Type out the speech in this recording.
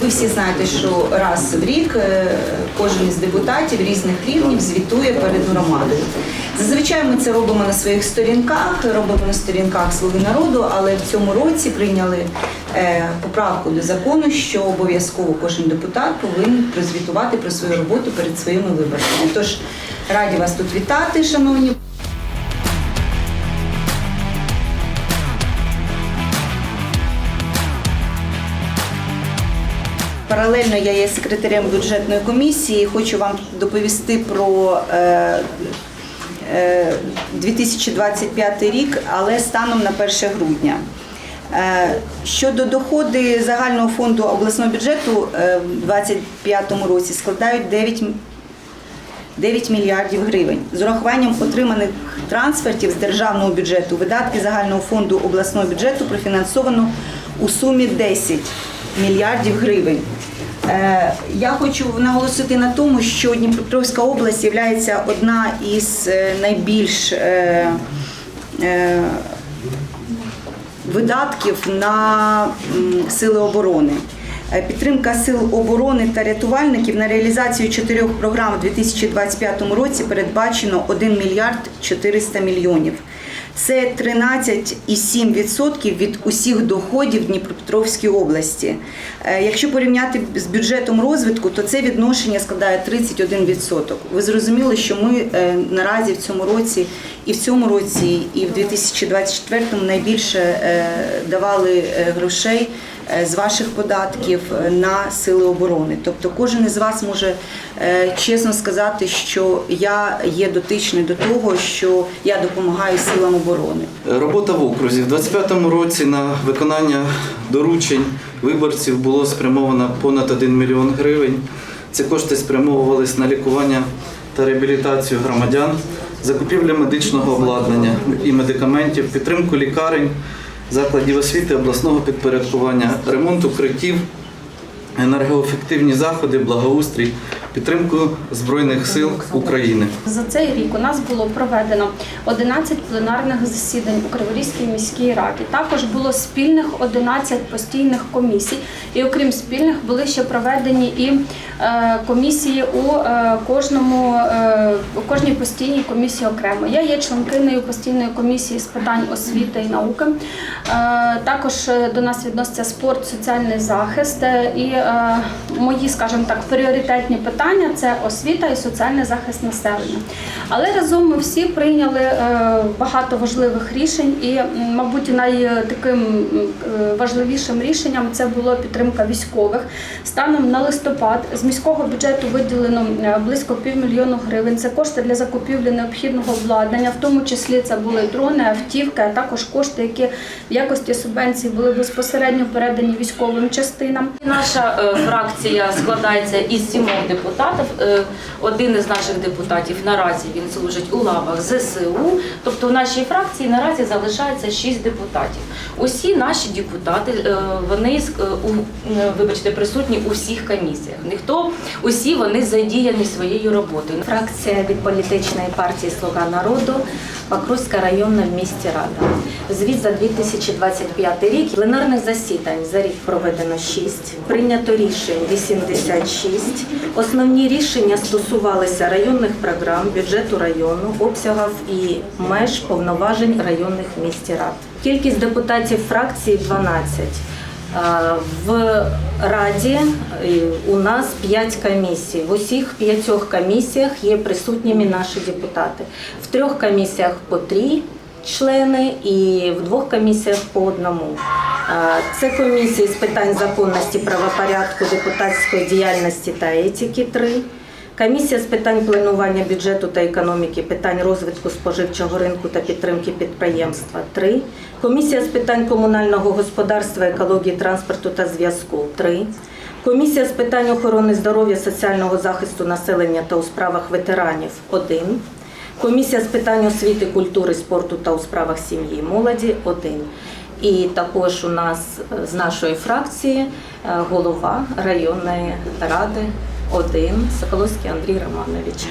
Ви всі знаєте, що раз в рік е, кожен із депутатів різних рівнів звітує перед громадою. Зазвичай ми це робимо на своїх сторінках, робимо на сторінках Слуги народу, але в цьому році прийняли е, поправку до закону, що обов'язково кожен депутат повинен прозвітувати про свою роботу перед своїми виборцями. Тож раді вас тут вітати, шановні. Паралельно я є секретарем бюджетної комісії. Хочу вам доповісти про е, е, 2025 рік, але станом на 1 грудня. Е, Щодо доходи загального фонду обласного бюджету е, в 2025 році складають 9 9 мільярдів гривень. З урахуванням отриманих трансфертів з державного бюджету видатки загального фонду обласного бюджету профінансовано у сумі 10 мільярдів гривень. Е, Я хочу наголосити на тому, що Дніпропетровська область є одна із е, найбільш е, видатків на сили оборони. Підтримка сил оборони та рятувальників на реалізацію чотирьох програм у 2025 році передбачено 1 мільярд 400 мільйонів. Це 13,7% від усіх доходів Дніпропетровській області. Е, Якщо порівняти з бюджетом розвитку, то це відношення складає 31%. Ви зрозуміли, що ми е, наразі в цьому році і в цьому році, і в 2024 найбільше е, давали грошей з ваших податків е, на сили оборони. Тобто кожен із вас може е, чесно сказати, що я є дотичний до того, що я допомагаю силам оборони. Робота в окрузі. В 25-му році на виконання доручень виборців було спрямовано понад 1 мільйон гривень. Ці кошти спрямовувались на лікування та реабілітацію громадян, закупівлю медичного обладнання і медикаментів, підтримку лікарень, закладів освіти обласного підпорядкування, ремонт укриттів, енергоефективні заходи, благоустрій, підтримку Збройних сил України. За цей рік у нас було проведено 11 пленарних засідань у Криворізькій міській раді. Також було спільних 11 постійних комісій. І окрім спільних були ще проведені і е, комісії у е, кожному е, у кожній постійній комісії окремо. Я є членкинею постійної комісії з питань освіти і науки. Також до нас відноситься спорт, соціальний захист і мої, скажімо так, пріоритетні питання це освіта і соціальний захист населення. Але разом ми всі прийняли е, багато важливих рішень, і, мабуть, найтаким е, важливішим рішенням це було підтримка військових. Станом на листопад з міського бюджету виділено е, близько півмільйону гривень. Це кошти для закупівлі необхідного обладнання, в тому числі це були дрони, автівки, а також кошти, які в якості субвенцій були безпосередньо передані військовим частинам. Наша фракція складається із сімох депутатів. Е, Один із наших депутатів наразі він служить у лавах ЗСУ. Тобто в нашій фракції наразі залишається шість депутатів. Усі наші депутати е, вони е, вибачте присутні у всіх комісіях. Ніхто усі вони задіяні своєю роботою. Фракція від політичної партії Слуга народу Покровська районна в місті Рада. Звіт за 2025 рік. Пленарних засідань за рік проведено 6, прийнято рішень 86. Основні рішення стосувалися районних програм, бюджету району, обсягів і меж повноважень районних місті рад. Кількість депутатів фракції 12. Е, В Раді е, у нас 5 комісій. В усіх п'ятьох комісіях є присутніми наші депутати. В трьох комісіях по три члени і в двох комісіях по одному. Це комісії з питань законності, правопорядку, депутатської діяльності та етики три. Комісія з питань планування бюджету та економіки, питань розвитку споживчого ринку та підтримки підприємства 3. Комісія з питань комунального господарства, екології, транспорту та зв'язку 3. Комісія з питань охорони здоров'я, соціального захисту населення та у справах ветеранів 1. Комісія з питань освіти, культури, спорту та у справах сім'ї і молоді 1. І також у нас е, з нашої фракції е, голова районної ради один Соколовський Андрій Романович.